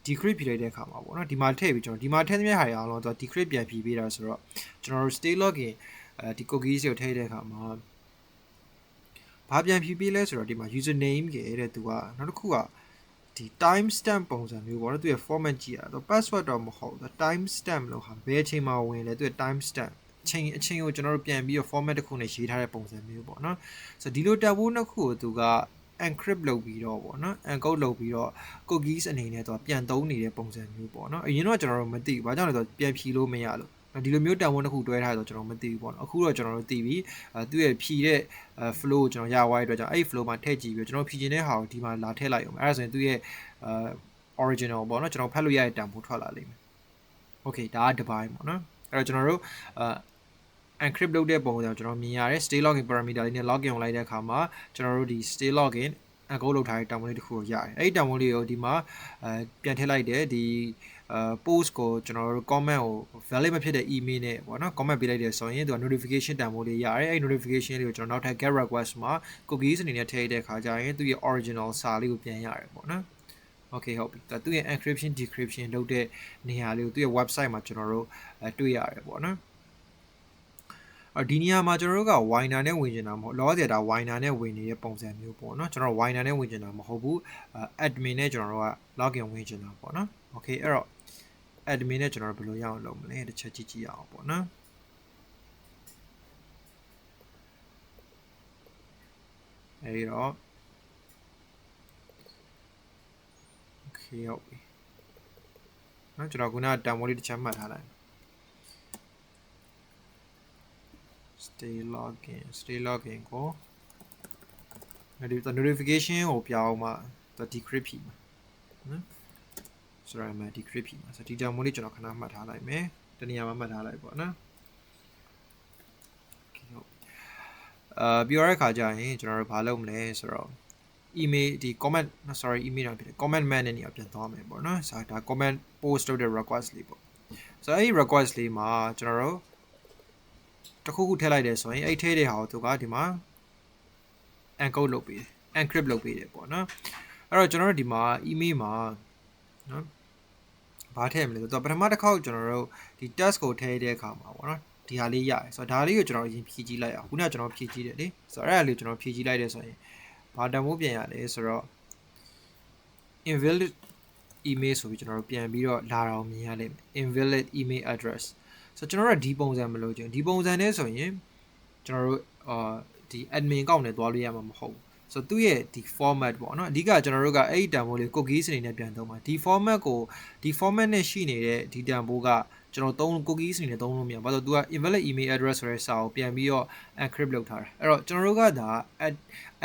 decrypt ဖြည့်လိုက်တဲ့အခါမှာပေါ့နော်ဒီမှာထည့်ပြီးကျွန်တော်ဒီမှာထည့်သမျှဟာရအောင်လို့သူက decrypt ပြန်ဖြည့်ပေးတာဆိုတော့ကျွန်တော်တို့ stay login အဲဒီ cookies ကိုထည့်တဲ့အခါမှာဘာပြန်ဖြည့်ပေးလဲဆိုတော့ဒီမှာ username ကတဲ့သူကနောက်တစ်ခုက ဒီ time stamp ပုံစံမျိုးပေါ့နော်သူရဲ့ format ကြည့်ရတော့ password တော့မဟုတ်ဘူး time stamp လို့ဟာဘယ်အချိန်မှာဝင်လဲသူရဲ့ time stamp ချိန်အချိန်ကိုကျွန်တော်တို့ပြန်ပြီးတော့ format တစ်ခုနဲ့ရေးထားတဲ့ပုံစံမျိုးပေါ့နော်ဆိုတော့ဒီလိုတပ်ဖို့နှစ်ခုကိုသူက encrypt လုပ်ပြီးတော့ပေါ့နော် encode လုပ်ပြီးတော့ cookies အနေနဲ့သူကပြန်သုံးနေတဲ့ပုံစံမျိုးပေါ့နော်အရင်တော့ကျွန်တော်တို့မသိဘူးဘာကြောင့်လဲဆိုတော့ပြန်ဖြီလို့မရလို့ ဒီလိုမျိုးတန်ဖိုးတစ်ခုတွဲထားရတော့ကျွန်တော်မသိဘူးပေါ့နော်အခုတော့ကျွန်တော်တို့သိပြီအဲသူ့ရဲ့ဖြီတဲ့ flow ကိုကျွန်တော်ရသွားတဲ့အတွက်ကြောင့်အဲ့ flow မှာထည့်ကြည့်ပြီးကျွန်တော်ဖြီခြင်းတဲ့ဟာကိုဒီမှာလာထည့်လိုက်အောင်အဲ့ဒါဆိုရင်သူ့ရဲ့အဲ original ပေါ့နော်ကျွန်တော်ဖတ်လို့ရတဲ့တန်ဖိုးထွက်လာလိမ့်မယ် okay ဒါကတစ်ပိုင်းပေါ့နော်အဲ့တော့ကျွန်တော်တို့အဲ encrypt လုပ်တဲ့ပုံစံကျွန်တော်မြင်ရတယ် stay login parameter လေးနဲ့ login လိုက်တဲ့အခါမှာကျွန်တော်တို့ဒီ stay login encode လုပ်ထားတဲ့တောင်ပုံလေးတစ်ခုကိုရတယ်အဲ့ဒီတောင်ပုံလေးကိုဒီမှာအဲပြန်ထည့်လိုက်တယ်ဒီ အဲ post ကိုကျွန်တော်တို့ comment ကို valid မဖြစ်တဲ့ email နဲ့ပေါ့နော် comment ပေးလိုက်တယ်ဆိုရင်သူက notification တန်ဖိုးလေးရတယ်အဲ့ notification လေးကိုကျွန်တော်နောက်ထပ် get request မှာ cookies အနေနဲ့ထည့်တဲ့အခါကျရင်သူရဲ့ original စာလေးကိုပြန်ရတယ်ပေါ့နော် okay ဟုတ်ပြီဒါသူရဲ့ encryption decryption လုပ်တဲ့နေရာလေးကိုသူရဲ့ website မှာကျွန်တော်တို့အဲတွေ့ရတယ်ပေါ့နော်အော်ဒီနေရာမှာကျွန်တော်တို့က winer နဲ့ဝင်ကျင်တာမဟုတ်လောဆယ်ဒါ winer နဲ့ဝင်နေတဲ့ပုံစံမျိုးပေါ့နော်ကျွန်တော် winer နဲ့ဝင်ကျင်တာမဟုတ်ဘူး admin နဲ့ကျွန်တော်တို့က login ဝင်ကျင်တာပေါ့နော် okay အဲ့တော့ admin နဲ့ကျွန်တော်တို့ဘယ်လိုရအောင်လုပ်မလဲတစ်ချက်ကြည့်ကြည့်အောင်ပေါ့နော်အဲ့တော့ okay ဟုတ်ပြီနော်ကျွန်တော်ခုနကတန်မိုးလေးတစ်ချက်မှတ်ထားလိုက် stay login stay login ကိုဒီ notification ကိုပြောင်းမှ decrypt ဖြစ်မှာနော် ဆိုတော့မှ decrypt ဖြစ်မှာဆိုဒီတန်မိုးလေးကျွန်တော်ခဏမှတ်ထားလိုက်မယ်တနေရာမှာမှတ်ထားလိုက်ပေါ့နော်အာပြောရတဲ့ခါကျရင်ကျွန်တော်တို့ဘာလုပ်မလဲဆိုတော့ email ဒီ comment sorry email တော့ဖြစ်တယ် comment man နဲ့နေရာပြန်သွားမယ်ပေါ့နော်ဆိုတော့ဒါ comment post လုပ်တဲ့ request လေးပေါ့ဆိုတော့အဲ့ဒီ request လေးမှာကျွန်တော်တို့တခုခုထည့်လိုက်တယ်ဆိုရင်အဲ့ထည့်တဲ့ဟာကိုသူကဒီမှာ encode လုပ်ပေးတယ် encrypt လုပ်ပေးတယ်ပေါ့နော်အဲ့တော့ကျွန်တော်တို့ဒီမှာ email မှာ နော်ဘာထည့်မလဲဆိုတော့ပထမတစ်ခေါက်ကျွန်တော်တို့ဒီ task ကိုထည့်တဲ့အခါမှာပေါ့နော်ဒီဟာလေးရတယ်ဆိုတော့ဒါလေးကိုကျွန်တော်အရင်ဖြည့်ကြည့်လိုက်အောင်ခုနကကျွန်တော်ဖြည့်ကြည့်တယ်လေဆိုတော့အဲ့ဒါလေးကျွန်တော်ဖြည့်ကြည့်လိုက်တယ်ဆိုရင်ဘာတမိုးပြန်ရလဲဆိုတော့ invalid email ဆိုပြီးကျွန်တော်တို့ပြန်ပြီးတော့လာတာကိုမြင်ရလိမ့်မယ် invalid email address ဆိုတော့ကျွန်တော်တို့ကဒီပုံစံမလို့ချင်းဒီပုံစံနဲ့ဆိုရင်ကျွန်တော်တို့အာဒီ admin ကောက်နဲ့သွားလို့ရမှာမဟုတ်ဘူး ဆိုတော့သူ့ရဲ့ဒီ format ပေါ့နော်အဓိကကျွန်တော်တို့ကအဲ့ဒီတန်ဖိုးလေး cookies အနေနဲ့ပြန်သုံးပါဒီ format ကိုဒီ format နဲ့ရှိနေတဲ့ဒီတန်ဖိုးကကျွန်တော်သုံး cookies အနေနဲ့သုံးလို့မရဘူး။ဘာလို့ तू က invalid email address ဆိုတဲ့စာကိုပြန်ပြီးတော့ encrypt လုပ်ထားတာ။အဲ့တော့ကျွန်တော်တို့ကဒါ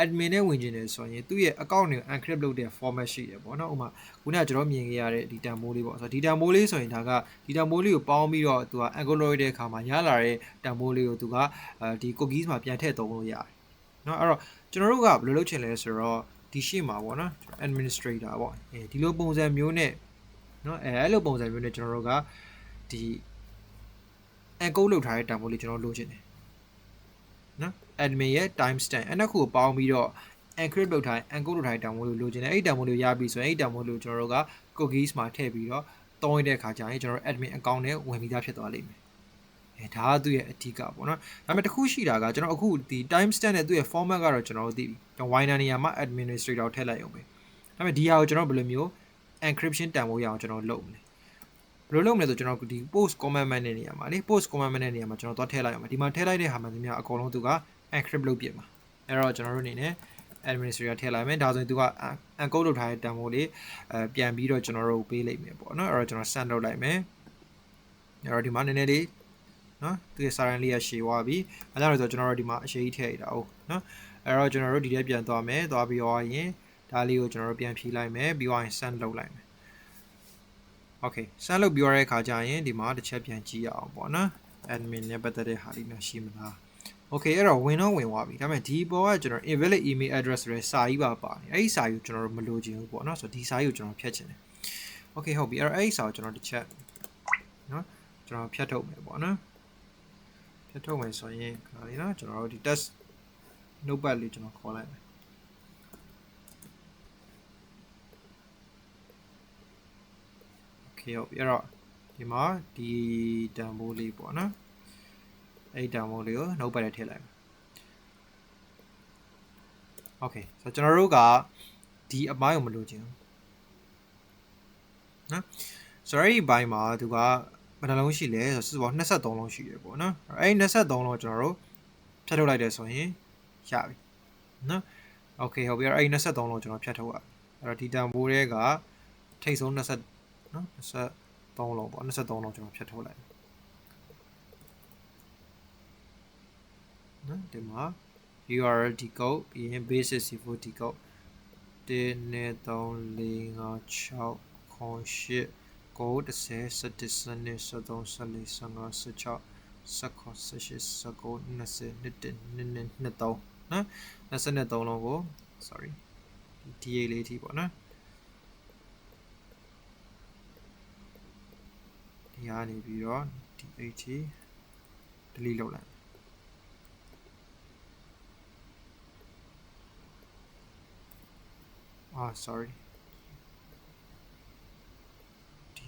admin နဲ့ဝင်ကျင်တယ်ဆိုရင်သူ့ရဲ့ account ကို encrypt လုပ်တဲ့ format ရှိတယ်ပေါ့နော်။ဥပမာခုနကကျွန်တော်မြင်ခဲ့ရတဲ့ဒီတန်ဖိုးလေးပေါ့။ဆိုတော့ဒီတန်ဖိုးလေးဆိုရင်ဒါကဒီတန်ဖိုးလေးကိုပေါင်းပြီးတော့ तू က encode လုပ်တဲ့အခါမှာရလာတဲ့တန်ဖိုးလေးကို तू ကဒီ cookies မှာပြန်ထည့်သုံးလို့ရတယ်။ နော်အဲ့တော့ကျွန်တော်တို့ကဘယ်လိုလုပ်ချင်လဲဆိုတော့ဒီရှေ့မှာပေါ့နော် administrator ပေါ့အဲဒီလိုပုံစံမျိုးနဲ့နော်အဲအဲ့လိုပုံစံမျိုးနဲ့ကျွန်တော်တို့ကဒီ encode လုပ်ထားတဲ့တန်ဖိုးလေးကျွန်တော်လိုချင်တယ်နော် admin ရဲ့ timestamp အဲ့နှစ်ခုကိုပေါင်းပြီးတော့ encrypt လုပ်ထား encode လုပ်ထားတဲ့တန်ဖိုးလေးလိုချင်တယ်အဲ့ဒီတန်ဖိုးလေးရပြီဆိုရင်အဲ့ဒီတန်ဖိုးလေးကိုကျွန်တော်တို့က cookies မှာထည့်ပြီးတော့တောင်းရတဲ့အခါကျရင်ကျွန်တော်တို့ admin account နဲ့ဝင်ပြီးသားဖြစ်သွားလိမ့်မယ် အဲဒါကသူ့ရဲ့အဓိကပေါ့နော်ဒါပေမဲ့တစ်ခုရှိတာကကျွန်တော်အခုဒီ timestamp နဲ့သူ့ရဲ့ format ကတော့ကျွန်တော်တို့သိပြီကျွန်တော် winer နေရာမှာ administrator ကိုထည့်လိုက်အောင်ပဲဒါပေမဲ့ဒီဟာကိုကျွန်တော်ဘယ်လိုမျိုး encryption တန်ဖိုးရအောင်ကျွန်တော်လုပ်မလဲဘယ်လိုလုပ်မလဲဆိုကျွန်တော်ဒီ post comment တဲ့နေရာမှာလေ post comment တဲ့နေရာမှာကျွန်တော်သွားထည့်လိုက်အောင်ဒီမှာထည့်လိုက်တဲ့ဟာမှဒီများအကုန်လုံးသူက encrypt လုပ်ပြမှာအဲ့တော့ကျွန်တော်တို့အနေနဲ့ administrator ထည့်လိုက်မယ်ဒါဆိုရင်သူက encode လုပ်ထားတဲ့တန်ဖိုးလေးအဲပြန်ပြီးတော့ကျွန်တော်တို့ပေးလိုက်မယ်ပေါ့နော်အဲ့တော့ကျွန်တော် send လုပ်လိုက်မယ်အဲ့တော့ဒီမှာနည်းနည်းလေး နော်သူရဲ့ siren လေးရရှည်သွားပြီအဲဒါလို့ဆိုကျွန်တော်တို့ဒီမှာအရှိကြီးထည့်ရတာဟုတ်နော်အဲ့တော့ကျွန်တော်တို့ဒီထဲပြန်သွားမယ်သွားပြီးတော့ရင်ဒါလေးကိုကျွန်တော်တို့ပြန်ဖြီးလိုက်မယ်ပြီးတော့ရင် send လုပ်လိုက်မယ် okay send လုပ်ပြီးရတဲ့အခါကျရင်ဒီမှာတစ်ချက်ပြန်ကြည့်ရအောင်ပေါ့နော် admin နဲ့ပတ်သက်တဲ့ဟာလေးများရှိမလား okay အဲ့တော့ဝင်တော့ဝင်သွားပြီဒါပေမဲ့ဒီပေါ်ကကျွန်တော် invalid email address ဆိုတဲ့စာကြီးပါပါတယ်အဲ့ဒီစာကြီးကိုကျွန်တော်တို့မလိုချင်ဘူးပေါ့နော်ဆိုတော့ဒီစာကြီးကိုကျွန်တော်ဖြတ်ချင်တယ် okay ဟုတ်ပြီအဲ့တော့အဲ့ဒီစာကိုကျွန်တော်တစ်ချက်နော်ကျွန်တော်ဖြတ်ထုတ်မယ်ပေါ့နော် ဖြတ်ထုတ်မယ်ဆိုရင်ခါလေးနော်ကျွန်တော်တို့ဒီ test notepad လေးကျွန်တော်ခေါ်လိုက်မယ် okay ဟုတ်ပြီအဲ့တော့ဒီမှာဒီတန်ဖိုးလေးပေါ့နော်အဲ့ဒီတန်ဖိုးလေးကို notepad ထဲထည့်လိုက်မယ် okay ဆိုတော့ကျွန်တော်တို့ကဒီအပိုင်းကိုမလိုချင်ဘူးနော်ဆိုတော့ဒီဘိုင်းမှာသူက ဘယ်နှလုံးရှိလဲဆိုတော့စုစုပေါင်း23လုံးရှိတယ်ပေါ့နော်အဲ့ဒီ23လုံးကျွန်တော်တို့ဖြတ်ထုတ်လိုက်တယ်ဆိုရင်ရပြီနော် okay ဟုတ်ပြီအဲ့ဒီ23လုံးကျွန်တော်ဖြတ်ထုတ်ရအဲ့တော့ဒီတန်ဖိုးတွေကထိတ်ဆုံး20နော်23လုံးပေါ့23လုံးကျွန်တော်ဖြတ်ထုတ်လိုက်နော်ဒီမှာ URL decode ပြီးရင် basis c4 decode 1 2 3 4 5 6 8 9 10 11 12 13 14 15 16 19 18 19 20 21 22 23နော်23လုံးကို sorry DA လေးထိပေါ့နော်ဒီဟာနေပြီးတော့ DH delete လုပ်လိုက်အာ sorry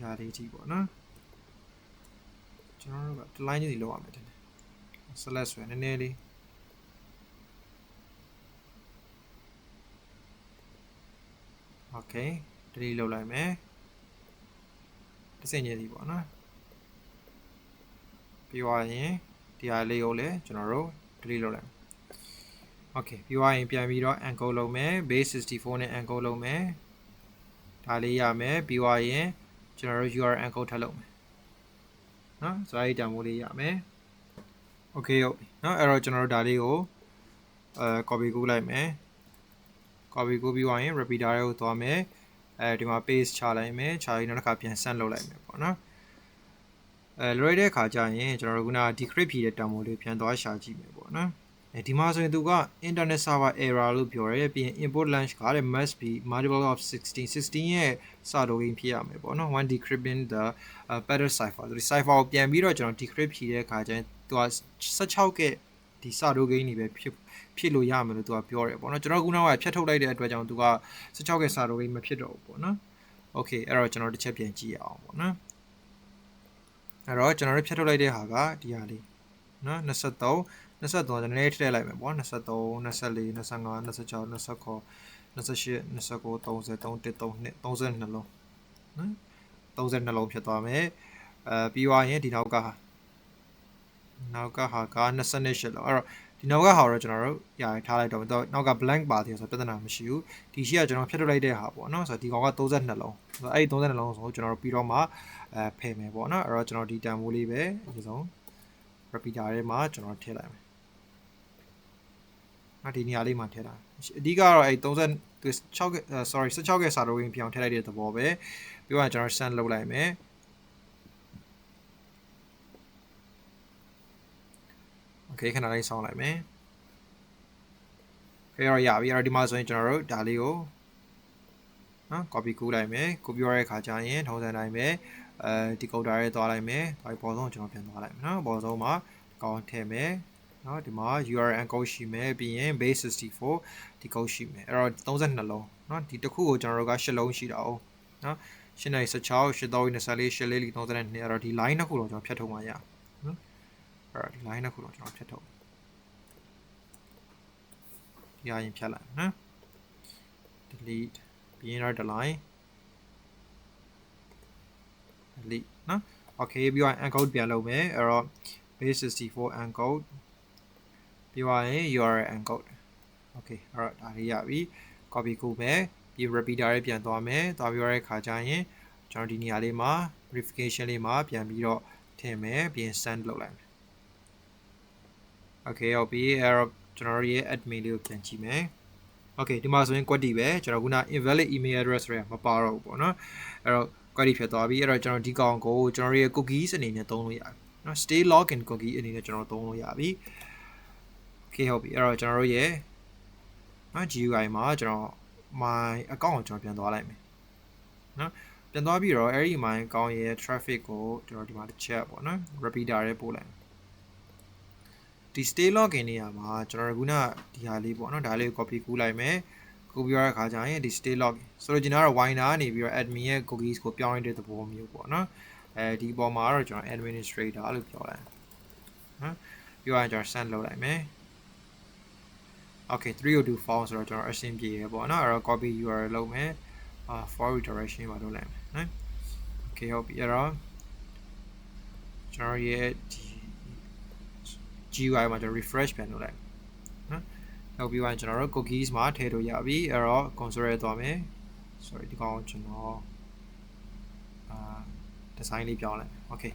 ဒီဟာလေးကြည့်ပေါ့နော်ကျွန်တော်တို့က line ကြီးလောက်ရမယ်တဲ့ select ဆိုရင်နည်းနည်းလေး okay delete လုပ်လိုက်မယ်တစ်စင်ကြီးပေါ့နော်ပြီးသွားရင်ဒီဟာလေးကိုလည်းကျွန်တော်တို့ delete လုပ်လိုက် okay ပြီးသွားရင်ပြန်ပြီးတော့ encode လုပ်မယ် base 64နဲ့ encode လုပ်မယ်ဒါလေးရမယ်ပြီးသွားရင် ကျွန်တော်တို့ URL encode ထပ်လုပ်မယ်နော်ဆိုတော့အဲ့ဒီ demo လေးရမယ် okay ဟုတ်ပြီနော်အဲ့တော့ကျွန်တော်တို့ဒါလေးကိုအဲ copy ကူးလိုက်မယ် copy ကူးပြီးသွားရင် repeater ကိုသွားမယ်အဲဒီမှာ paste ချလိုက်မယ်ချပြီးနောက်တစ်ခါပြန် send လုပ်လိုက်မယ်ပေါ့နော်အဲလွယ်တဲ့အခါကျရင်ကျွန်တော်တို့က decrypt ဖြည့်တဲ့ demo လေးပြန်သွားရှာကြည့်မယ်ပေါ့နော် အဲဒီမှာဆိုရင်သူက internet server error လို့ပြောရဲပြီးရင် input launch ကလည်း must be multiple of 16 16ရဲ့စာတိုဂိမ်းဖြစ်ရမယ်ပေါ့နော် one decrypting the uh, better cipher ဒီ cipher ကိုပြန်ပြီးတော့ကျွန်တော် decrypt ဖြည့်တဲ့အခါကျရင်သူက16ကဒီစာတိုဂိမ်းတွေပဲဖြစ်ဖြစ်လို့ရမယ်လို့သူကပြောတယ်ပေါ့နော်ကျွန်တော်ခုနကဖြတ်ထုတ်လိုက်တဲ့အတွက်ကြောင့်သူက16ကစာတိုဂိမ်းမဖြစ်တော့ဘူးပေါ့နော် okay အဲ့တော့ကျွန်တော်တစ်ချက်ပြန်ကြည့်အောင်ပေါ့နော်အဲ့တော့ကျွန်တော်တို့ဖြတ်ထုတ်လိုက်တဲ့ဟာကဒီဟာလေးနော်23 23နည်းနည်းထည့်လိုက်မယ်ပေါ့23 24 25 26 29 28 29 30 31 32 32လုံးနော်32လုံးဖြစ်သွားမယ်အဲပြီးသွားရင်ဒီနောက်ကနောက်ကဟာက28လုံးအဲ့တော့ဒီနောက်ကဟာတော့ကျွန်တော်တို့ရာထားလိုက်တော့တော့နောက်က blank ပါသေးဆိုပြဿနာမရှိဘူးဒီရှိကကျွန်တော်ဖြတ်ထုတ်လိုက်တဲ့ဟာပေါ့နော်ဆိုတော့ဒီကောင်က32လုံးဆိုတော့အဲ့ဒီ32လုံးဆိုကျွန်တော်တို့ပြီးတော့မှအဲဖယ်မယ်ပေါ့နော်အဲ့တော့ကျွန်တော်ဒီတန်ဖိုးလေးပဲအရင်ဆုံး repeater ထဲမှာကျွန်တော်ထည့်လိုက်မယ် ငါဒီနေရာလေးမှာထည့်တာအဓိကတော့အဲ30 6က sorry 16ကစာတော့ဝင်ပြောင်းထည့်လိုက်တဲ့သဘောပဲပြီးတော့ကျွန်တော် send လုပ်လိုက်မယ် okay ခဏလေးစောင်းလိုက်မယ်ခေရရပြီအဲ့တော့ဒီမှာဆိုရင်ကျွန်တော်တို့ဒါလေးကိုနော် copy ကူးလိုက်မယ် copy ရတဲ့ခါကျရင်ထုံးစံတိုင်းပဲအဲဒီ counter ရဲသွားလိုက်မယ်ဒါပေါ်ဆုံးကျွန်တော်ပြန်သွားလိုက်မယ်နော်ပေါ်ဆုံးမှာကောင်းထည့်မယ် နော်ဒီမှာ URL encode ရှိမယ်ပြီးရင် base 64ဒီ code ရှိမယ်အဲ့တော့32လုံးနော်ဒီတစ်ခုကိုကျွန်တော်တို့က8လုံးရှိတာ哦နော်896 8324 8432အဲ့တော့ဒီ line တစ်ခုတော့ကျွန်တော်ဖြတ်ထုတ်မှရနော်အဲ့တော့ဒီ line တစ်ခုတော့ကျွန်တော်ဖြတ်ထုတ်ဒီအရင်ဖြတ်လိုက်နော် delete ပြီးရင်တော့ဒီ line delete နော် okay ပြီးတော့ encode ပြန်လုပ်မယ်အဲ့တော့ base 64 encode ပြီးသွားရင် URL encode okay အဲ့တော့ဒါလေးရပြီ copy ကူမယ်ပြီး repeater လေးပြန်သွားမယ်သွားပြီးရတဲ့ခါကျရင်ကျွန်တော်ဒီနေရာလေးမှာ verification လေးမှာပြန်ပြီးတော့ထည့်မယ်ပြီးရင် send လုပ်လိုက်မယ် okay ဟုတ်ပြီအဲ့တော့ကျွန်တော်ရဲ့ admin လေးကိုပြန်ကြည့်မယ် okay ဒီမှာဆိုရင် query ပဲကျွန်တော်ခုန invalid email address တွေကမပါတော့ဘူးပေါ့နော်အဲ့တော့ query ဖြစ်သွားပြီအဲ့တော့ကျွန်တော်ဒီကောင်ကိုကျွန်တော်ရဲ့ cookies အနေနဲ့သုံးလို့ရတယ်နော် stay login cookie အနေနဲ့ကျွန်တော်သုံးလို့ရပြီ okay ဟုတ်ပြီအဲ့တော့ကျွန်တော်တို့ရဲ့နော် GUI မှာကျွန်တော် my account ကိုကျွန်တော်ပြန်သွားလိုက်မယ်နော်ပြန်သွားပြီးတော့အဲ့ဒီ my account ရဲ့ traffic ကိုကျွန်တော်ဒီမှာတစ်ချက်ပေါ့နော် repeater ရဲ့ပို့လိုက်ဒီ stay login နေရာမှာကျွန်တော်ခုနဒီဟာလေးပေါ့နော်ဒါလေးကို copy ကူးလိုက်မယ်ကိုပြီးရတဲ့အခါကျရင်ဒီ stay login ဆိုတော့ကျွန်တော်ကတော့ winer ကနေပြီးတော့ admin ရဲ့ cookies ကိုပြောင်းရတဲ့သဘောမျိုးပေါ့နော်အဲဒီပေါ်မှာတော့ကျွန်တော် administrator လို့ပြောလိုက်နော်ပြီးတော့ကျွန်တော် send လုပ်လိုက်မယ် okay 302 form ဆိုတော့ကျွန်တော်အဆင်ပြေရပေါ့နော်အဲ့တော့ copy URL လုပ်မယ်အာ for redirection ပါလုပ်လိုက်မယ်နော် okay ဟုတ်ပြီအဲ့တော့ကျွန်တော်ရဲ့ဒီ GUI မှာကျွန်တော် refresh ပြန်လုပ်လိုက်နော်နောက်ပြီးတော့ကျွန်တော်တို့ cookies မှာထည့်လို့ရပြီအဲ့တော့ console ရဲသွားမယ် sorry ဒီကောင်ကျွန်တော်အာ design လေးပြောင်းလိုက် okay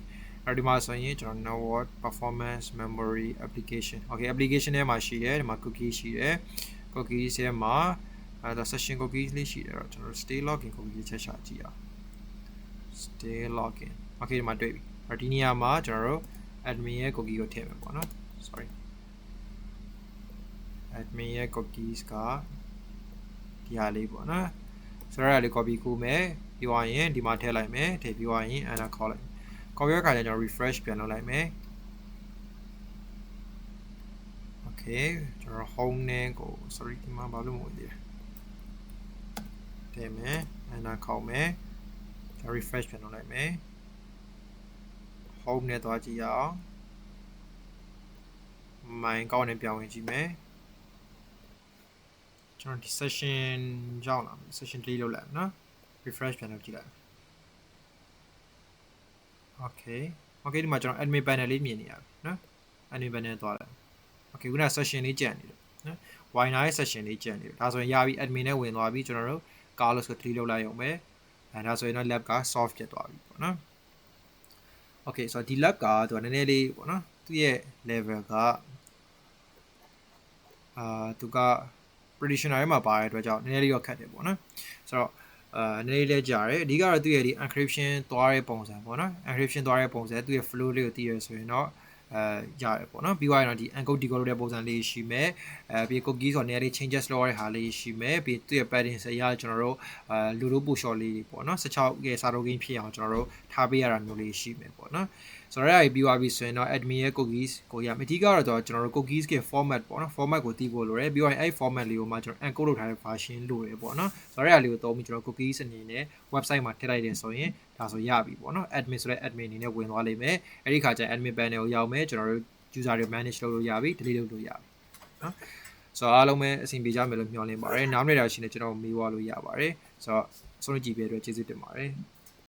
အဲ့ဒီမှာဆိုရင်ကျွန်တော် network performance memory application okay application ထဲမှာရှိတယ်ဒီမှာ cookie ရှိတယ် cookies ထဲမှာအဲဒါ session cookies လေးရှိတယ်တော့ကျွန်တော် stay login cookie ချက်ရှာကြည့်အောင် stay login okay ဒီမှာတွေ့ပြီအဲ့ဒီနေရာမှာကျွန်တော်တို့ admin ရဲ့ cookie ကိုထည့်မယ်ပေါ့နော် sorry admin ရဲ့ cookies ကဒီဟာလေးပေါ့နော်ဆိုတော့အဲ့ဒါလေး copy ကူးမယ်ပြီးသွားရင်ဒီမှာထည့်လိုက်မယ်ထည့်ပြီးသွားရင် enter ခေါ်လိုက် copy ရခါကျကျွန်တော် refresh ပြန်လုပ်လိုက်မယ် okay ကျွန်တော် home နဲ့ကို sorry ဒီမှာဘာလို့မဝင်သေးလဲထည့်မယ် enter ခေါ်မယ်ကျွန်တော် refresh ပြန်လုပ်လိုက်မယ် home နဲ့သွားကြည့်ရအောင် my ကောင်းနဲ့ပြောင်းဝင်ကြည့်မယ်ကျွန်တော်ဒီ session ကြောင်းလာမယ် session 3လုပ်လိုက်မယ်နော် refresh ပြန်လုပ်ကြည့်လိုက် okay okay ဒီမှာကျွန်တော် admin panel လေးမြင်နေရပြီနော် admin panel သွားလိုက် okay ခုန session လေးကြံ့နေတယ်နော် winer ရဲ့ session လေးကြံ့နေတယ်ဒါဆိုရင်ရပြီ admin နဲ့ဝင်သွားပြီကျွန်တော်တို့ carlos ကို delete လုပ်လိုက်ရုံပဲအဲဒါဆိုရင်တော့ lab က solve ဖြစ်သွားပြီပေါ့နော် okay ဆိုတော့ဒီ lab ကသူကနည်းနည်းလေးပေါ့နော်သူ့ရဲ့ level ကအာသူက predictioner ထဲမှာပါတဲ့အတွက်ကြောင့်နည်းနည်းလေးတော့ခက်တယ်ပေါ့နော်ဆိုတော့ အာနည်းနည်းလေးကြာတယ်အဓိကတော့သူ့ရဲ့ဒီ encryption သွားတဲ့ပုံစံပေါ့နော် encryption သွားတဲ့ပုံစံသူ့ရဲ့ flow လေးကိုသိရဆိုရင်တော့အဲရတယ်ပေါ့နော်ပြီးသွားရင်တော့ဒီ encode decode တဲ့ပုံစံလေးရှိမယ်အဲပြီး cookie ဆိုတော့နေရာလေး changes လုပ်ရတဲ့ဟာလေးရှိမယ်ပြီးသူ့ရဲ့ pattern အရာကျွန်တော်တို့အဲလူတို့ပို့ short လေးပေါ့နော်16ကစာတော့ game ဖြစ်အောင်ကျွန်တော်တို့ထားပေးရတာမျိုးလေးရှိမယ်ပေါ့နော် ဆိုတော့အဲ့ဒီပြီးသွားပြီဆိုရင်တော့ admin ရဲ့ cookies ကိုရမယ်အဓိကတော့ကျွန်တော်တို့ cookies က format ပေါ့နော် format ကိုသိဖို့လိုတယ်ပြီးတော့အဲ့ format လေးကိုမှကျွန်တော် encode လုပ်ထားတဲ့ version လိုတယ်ပေါ့နော်ဆိုတော့အဲ့ဒါလေးကိုသုံးပြီးကျွန်တော် cookies အနေနဲ့ website မှာထည့်လိုက်တယ်ဆိုရင်ဒါဆိုရပြီပေါ့နော် admin ဆိုတဲ့ admin အနေနဲ့ဝင်သွားလိမ့်မယ်အဲ့ဒီခါကျရင် admin panel ကိုရောက်မယ်ကျွန်တော်တို့ user တွေ manage လုပ်လို့ရပြီ delete လုပ်လို့ရပြီနော်ဆိုတော့အားလုံးပဲအဆင်ပြေကြမယ်လို့မျှော်လင့်ပါတယ်နောက်နေ့တာရှိနေကျွန်တော်မေးသွားလို့ရပါတယ်ဆိုတော့ဆုံးကြည့်ပေးတဲ့အတွက်ကျေးဇူးတင်ပါတယ်